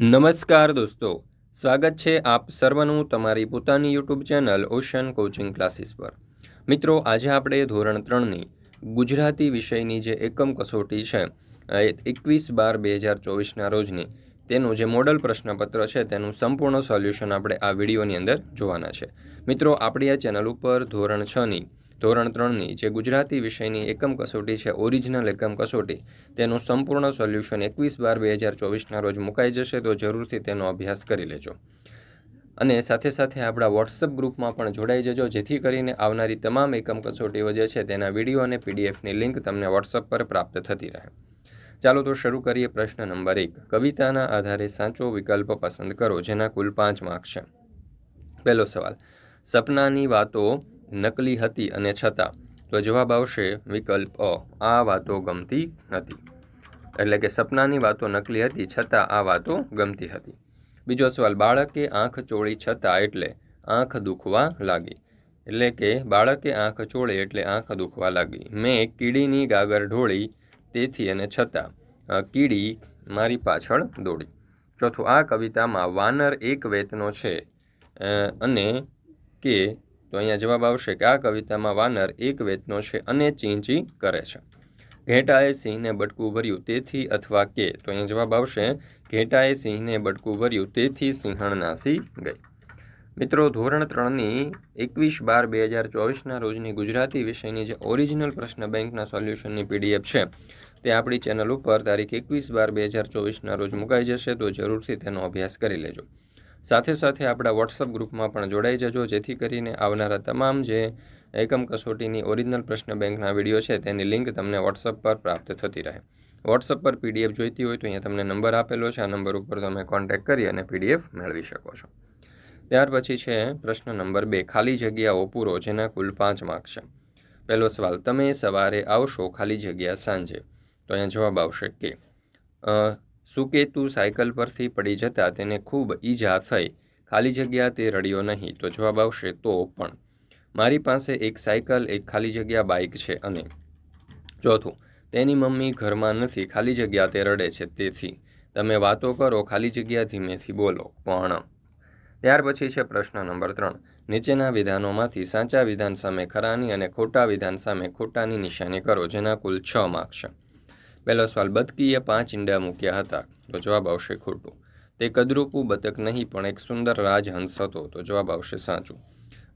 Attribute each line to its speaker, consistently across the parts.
Speaker 1: નમસ્કાર દોસ્તો, સ્વાગત છે આપ સર્વનું તમારી પોતાની YouTube channel ocean coaching classes પર. મિત્રો, આજે આપણે ધોરણ ત્રણની ગુજરાતી વિષયની જે એકમ કસોટી છે એકવીસ બાર બે હજાર ચોવીસના રોજની, તેનું જે મોડલ પ્રશ્નપત્ર છે, તેનું સંપૂર્ણ સોલ્યુશન આપણે આ વિડીયોની અંદર જોવાના છે. મિત્રો, આપણી આ ચેનલ ઉપર ધોરણ છની ધોરણ ત્રણની જે ગુજરાતી વિષયની એકમ કસોટી છે ઓરિજિનલ એકમ કસોટી, તેનું સંપૂર્ણ સોલ્યુશન એકવીસ બાર બે હજાર ચોવીસના રોજ મુકાઈ જશે, તો જરૂરથી તેનો અભ્યાસ કરી લેજો. અને સાથે સાથે આપણા વોટ્સઅપ ગ્રુપમાં પણ જોડાઈ જજો, જેથી કરીને આવનારી તમામ એકમ કસોટીઓ જે છે, તેના વીડિયો અને પીડીએફની લિંક તમને વોટ્સઅપ પર પ્રાપ્ત થતી રહે. ચાલો તો શરૂ કરીએ પ્રશ્ન નંબર એક. કવિતાના આધારે સાચો વિકલ્પ પસંદ કરો, જેના કુલ પાંચ માર્ક છે. પહેલો સવાલ. સપનાની વાતો નકલી હતી અને છતાં તો જવાબ આવશે વિકલ્પ અ. આ વાતો ગમતી હતી. એટલે કે સપનાની વાતો નકલી હતી, છતાં આ વાતો ગમતી હતી. બીજો સવાલ, બાળકે આંખ ચોળી છતાં એટલે આંખ દુખવા લાગી? એટલે કે બાળકે આંખ ચોળે એટલે આંખ દુખવા લાગી. મેં કીડીની ગાગર ઢોળી, તેથી અને છતાં કીડી મારી પાછળ દોડી. ચોથું, આ કવિતામાં વાનર એક વેતનો છે અને કે તો અહીંયા જવાબ આવશે કે આ કવિતામાં વાનર એક વેતનો છે અને ચીંચી કરે છે. ઘેટાએ સિંહને બટકું ભર્યું તેથી અથવા કે, તો અહીંયા જવાબ આવશે, ઘેટાએ સિંહને બટકું ભર્યું તેથી સિંહણ નાસી ગઈ. મિત્રો, ધોરણ ત્રણની એકવીસ બાર બે હજાર ચોવીસના રોજની ગુજરાતી વિષયની જે ઓરિજિનલ પ્રશ્ન બેંકના સોલ્યુશનની પીડીએફ છે, તે આપણી ચેનલ ઉપર તારીખ એકવીસ બાર બે હજાર ચોવીસના રોજ મુકાઈ જશે, તો જરૂરથી તેનો અભ્યાસ કરી લેજો. સાથે સાથે આપણા વોટ્સઅપ ગ્રુપમાં પણ જોડાઈ જજો, જેથી કરીને આવનારા તમામ જે એકમ કસોટીની ઓરિજિનલ પ્રશ્ન બેંકના વીડિયો છે, તેની લિંક તમને વોટ્સઅપ પર પ્રાપ્ત થતી રહે. વોટ્સઅપ પર પીડીએફ જોઈતી હોય તો અહીંયા તમને નંબર આપેલો છે, આ નંબર ઉપર તમે કોન્ટેક્ટ કરી અને પીડીએફ મેળવી શકો છો. ત્યાર પછી છે પ્રશ્ન નંબર બે, ખાલી જગ્યાઓ પૂરો, જેના કુલ પાંચ માર્ક છે. પહેલો સવાલ, તમે સવારે આવશો ખાલી જગ્યા સાંજે? તો અહીંયા જવાબ આવશે કે સુકેતુ સાયકલ પરથી પડી જતાં તેને ખૂબ ઈજા થઈ? ખાલી જગ્યા તે રડ્યો નહીં, તો જવાબ આવશે તો પણ. મારી પાસે એક સાયકલ, એક ખાલી જગ્યા બાઇક છે અને ચોથું, તેની મમ્મી ઘરમાં નથી, ખાલી જગ્યા તે રડે છે, તેથી. તમે વાતો કરો, ખાલી જગ્યા ધીમેથી બોલો, પણ. ત્યાર પછી છે પ્રશ્ન નંબર ત્રણ. નીચેના વિધાનોમાંથી સાચા વિધાન સામે ખરાની અને ખોટા વિધાન સામે ખોટાની નિશાની કરો, જેના કુલ છ માર્ક છે. પહેલો સવાલ બતકીએ પાંચ ઈંડા મૂક્યા હતા? તો જવાબ આવશે ખોટું. તે કદરૂપું બતક નહીં, પણ એક સુંદર રાજહંસ હતો. તો જવાબ આવશે સાચું.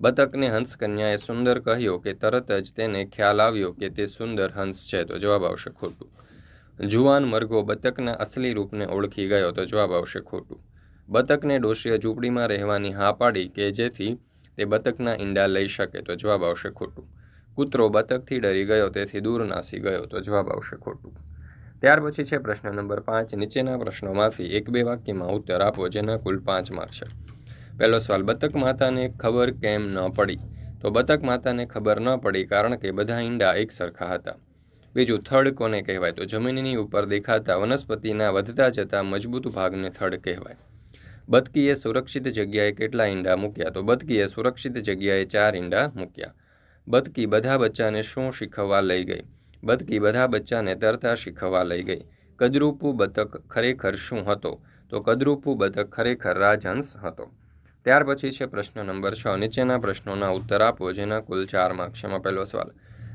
Speaker 1: બતકને હંસ કન્યાએ સુંદર કહ્યો કે તરત જ તેને ખ્યાલ આવ્યો કે તે સુંદર હંસ છે. તો જવાબ આવશે ખોટું. જુવાન મરઘો બતકના અસલી રૂપને ઓળખી ગયો. તો જવાબ આવશે ખોટું. બતકને ડોશીએ ઝૂંપડીમાં રહેવાની હા પાડી કે જેથી તે બતકના ઈંડા લઈ શકે. તો જવાબ આવશે ખોટું. કૂતરો બતકથી ડરી ગયો, તેથી દૂર નાસી ગયો. તો જવાબ આવશે ખોટું. ત્યાર પછી છે પ્રશ્ન નંબર પાંચ. નીચેના પ્રશ્નોમાંથી એક બે વાક્યમાં ઉત્તર આપો, જેના કુલ પાંચ માર્ક છે. પહેલો સવાલ, બતક માતાને ખબર કેમ ન પડી? તો બતક માતાને ખબર ન પડી કારણ કે બધા ઈંડા એક સરખા હતા. બીજું, થડ કોને કહેવાય? તો જમીનની ઉપર દેખાતા વનસ્પતિના વધતા જતા મજબૂત ભાગને થડ કહેવાય. બતકીએ સુરક્ષિત જગ્યાએ કેટલા ઈંડા મૂક્યા? તો બતકીએ સુરક્ષિત જગ્યાએ ચાર ઈંડા મૂક્યા. બતકી બધા બચ્ચાને શું શીખવવા લઈ ગઈ? બતકી બધા બચ્ચાને તરતા શીખવવા લઈ ગઈ. કદરૂપુ બતક ખરેખર શું હતો? તો કદરૂપુ બતક ખરેખર રાજહંસ હતો. ત્યાર પછી છે પ્રશ્ન નંબર છ. નીચેના પ્રશ્નોના ઉત્તર આપો, જેના કુલ ચાર માર્ક પહેલો સવાલ,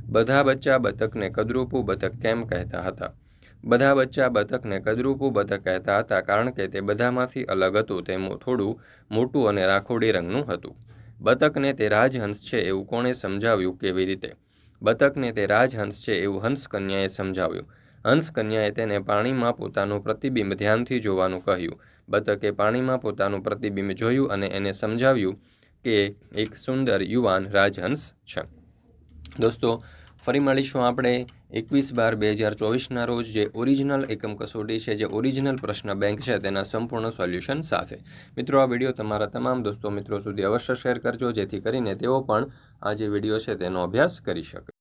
Speaker 1: બધા બચ્ચા બતકને કદરૂપુ બતક કેમ કહેતા હતા? બધા બચ્ચા બતકને કદરૂપુ બતક કહેતા હતા કારણ કે તે બધામાંથી અલગ હતું. તે થોડું મોટું અને રાખોડી રંગનું હતું. બતકને તે રાજહંસ છે એવું કોણે સમજાવ્યું કેવી રીતે? બતકને તે રાજહંસ છે એવું હંસ કન્યાએ સમજાવ્યું. હંસ કન્યાએ તેને પાણીમાં પોતાનું પ્રતિબિંબ ધ્યાનથી જોવાનું કહ્યું. બતકે પાણીમાં પોતાનું પ્રતિબિંબ જોયું અને એને સમજાવ્યું કે એક સુંદર યુવાન રાજહંસ છે. દોસ્તો, ફરી મળીશું આપણે એકવીસ બાર બે હજાર ચોવીસના રોજ જે ઓરિજિનલ એકમ કસોટી છે, જે ઓરિજિનલ પ્રશ્ન બેંક છે, તેના સંપૂર્ણ સોલ્યુશન સાથે. મિત્રો, આ વીડિયો તમારા તમામ દોસ્તો મિત્રો સુધી અવશ્ય શેર કરજો, જેથી કરીને તેઓ પણ આ જે વીડિયો છે, તેનો અભ્યાસ કરી શકે.